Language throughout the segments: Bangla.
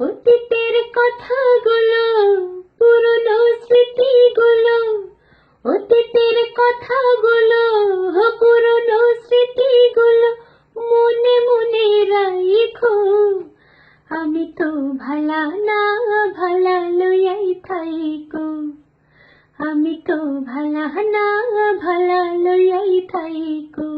অতীতের কথাগুলো, পুরনো স্মৃতিগুলো অতীতের কথাগুলো পুরনো স্মৃতিগুলো মনে মনে রাখো আমি তো ভালা না, ভালা লইয়াই থাইকো। আমি তো ভালা না, ভালা লইয়াই থাইকো।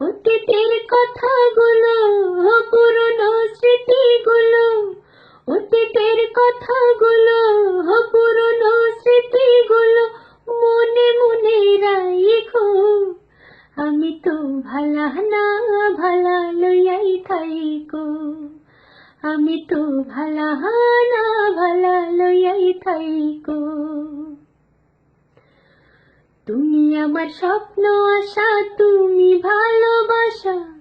অতীতের কথাগুলো পুরনো স্মৃতিগুলো ভালা না ভালা লইয়াই থাইকো। আমি তো ভালা না ভালা লইয়াই থাইকো। তুমি আমার স্বপ্ন, আশা, তুমি ভালোবাসা।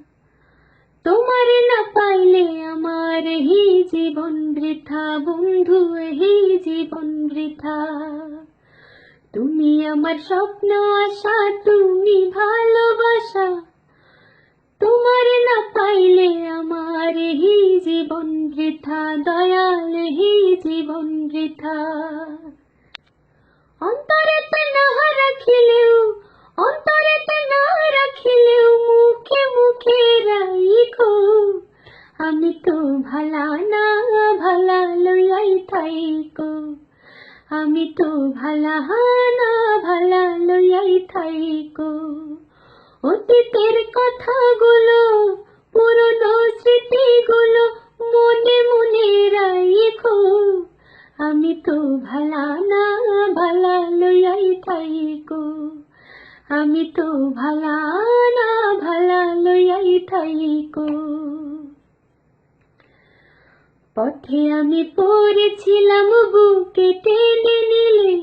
তোমার না পাইলে আমার হি জীবন বৃথা, বন্ধু হি জীবন বৃথা। তুমি আমার স্বপ্ন, আশা, তুমি ভালোবাসা। তোমার না পাইলে আমার হি জীবন বৃথা, দয়াল হি জীবন বৃথা। অন্তরেতে না রাখিলেও, অন্তরেতে না রাখিলেও মুখে মুখে রাইখো আমি তো ভালা না, ভালা লইয়াই থাইকো আমি তো ভালা না, ভালা লইয়াই থাইকো। অতীতের কথাগুলো, পুরনো স্মৃতিগুলো মনে মনে রাইখো। আমি তো ভালা না, ভালা লইয়াই থাইকো। আমি তো ভালা না, ভালা লইয়াই থাইকো। পথে আমি পড়েছিলাম বুকে টেনে নিলে।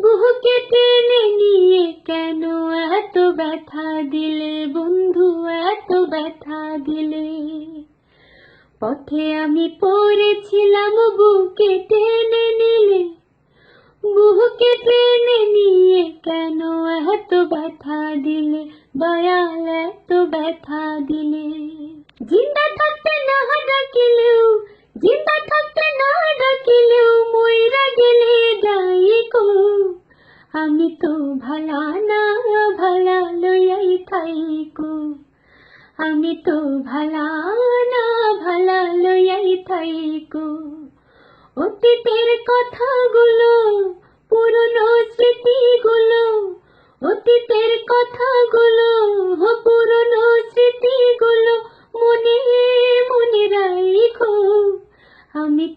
বুকে টেনে নিয়ে কেন এত ব্যথা দিলে? বন্ধু, এত ব্যথা দিলে। পথে আমি পড়েছিলাম বুকে টেনে নিলে। বুকে টেনে নিয়ে কেন এত ব্যথা দিলে? দয়াল, এত ব্যথা দিলে। জিন্দা থাকতে না ডাকিলেও জিন্দা থাকতে না ডাকিলেও মইরা গেলে ডাইকো আমি তো ভালা না, ভালা লইয়াই থাইকো। আমি তো ভালা না, ভালা লইয়াই থাইকো। অতীতের কথাগুলো